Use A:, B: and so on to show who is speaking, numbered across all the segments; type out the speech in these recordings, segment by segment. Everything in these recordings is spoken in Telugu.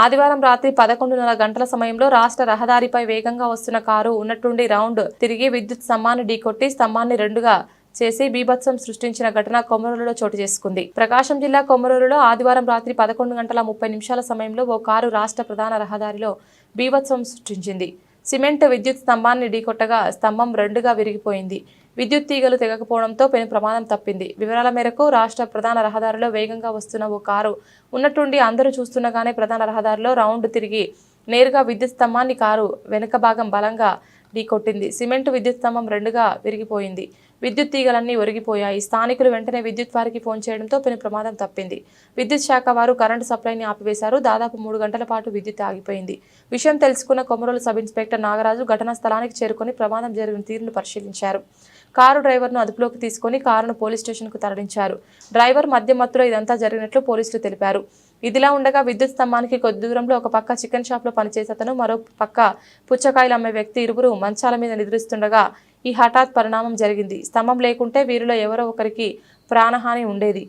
A: ఆదివారం రాత్రి పదకొండున్నర గంటల సమయంలో రాష్ట్ర రహదారిపై వేగంగా వస్తున్న కారు ఉన్నట్టుండి రౌండ్ తిరిగి విద్యుత్ స్తంభాన్ని ఢీకొట్టి స్తంభాన్ని రెండుగా చేసి బీభత్సం సృష్టించిన ఘటన కొమరూరులో చోటు చేసుకుంది. ప్రకాశం జిల్లా కొమరూరులో ఆదివారం రాత్రి పదకొండు గంటల ముప్పై నిమిషాల సమయంలో ఓ కారు రాష్ట్ర ప్రధాన రహదారిలో బీభత్సం సృష్టించింది. సిమెంట్ విద్యుత్ స్తంభాన్ని ఢీకొట్టగా స్తంభం రెండుగా విరిగిపోయింది. విద్యుత్ తీగలు తెగకపోవడంతో పెను ప్రమాదం తప్పింది. వివరాల మేరకు రాష్ట్ర ప్రధాన రహదారిలో వేగంగా వస్తున్న ఓ కారు ఉన్నట్టుండి అందరూ చూస్తుండగానే ప్రధాన రహదారిలో రౌండ్ తిరిగి నేరుగా విద్యుత్ స్తంభాన్ని కారు వెనుక భాగం బలంగా ఢీకొట్టింది. సిమెంట్ విద్యుత్ స్తంభం రెండుగా విరిగిపోయింది. విద్యుత్ తీగలన్నీ ఒరిగిపోయాయి. స్థానికులు వెంటనే విద్యుత్ వారికి ఫోన్ చేయడంతో పెను ప్రమాదం తప్పింది. విద్యుత్ శాఖ వారు కరెంటు సప్లైని ఆపివేశారు. దాదాపు మూడు గంటల పాటు విద్యుత్ ఆగిపోయింది. విషయం తెలుసుకున్న కొమరోలు సబ్ ఇన్స్పెక్టర్ నాగరాజు ఘటనా స్థలానికి చేరుకొని ప్రమాదం జరిగిన తీరును పరిశీలించారు. కారు డ్రైవర్ను అదుపులోకి తీసుకొని కారును పోలీస్ స్టేషన్కు తరలించారు. డ్రైవర్ మధ్య మత్తులో ఇదంతా జరిగినట్లు పోలీసులు తెలిపారు. ఇదిలా ఉండగా విద్యుత్ స్తంభానికి కొద్ది దూరంలో ఒక పక్క చికెన్ షాప్లో పనిచేసే అతను మరో పక్క పుచ్చకాయలు అమ్మే వ్యక్తి ఇరువురు మంచాల మీద నిద్రిస్తుండగా ఈ హఠాత్ పరిణామం జరిగింది. స్తంభం లేకుంటే వీరిలో ఎవరో ఒకరికి ప్రాణహాని ఉండేది.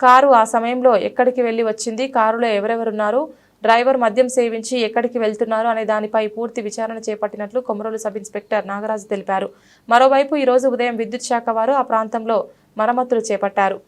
A: కారు ఆ సమయంలో ఎక్కడికి వెళ్ళి వచ్చింది? కారులో ఎవరెవరున్నారు? డ్రైవర్ మద్యం సేవించి ఎక్కడికి వెళ్తున్నారు అనే దానిపై పూర్తి విచారణ చేపట్టినట్లు కొమరోలు సబ్ ఇన్స్పెక్టర్ నాగరాజు తెలిపారు. మరోవైపు ఈరోజు ఉదయం విద్యుత్ శాఖ వారు ఆ ప్రాంతంలో మరమ్మతులు చేపట్టారు.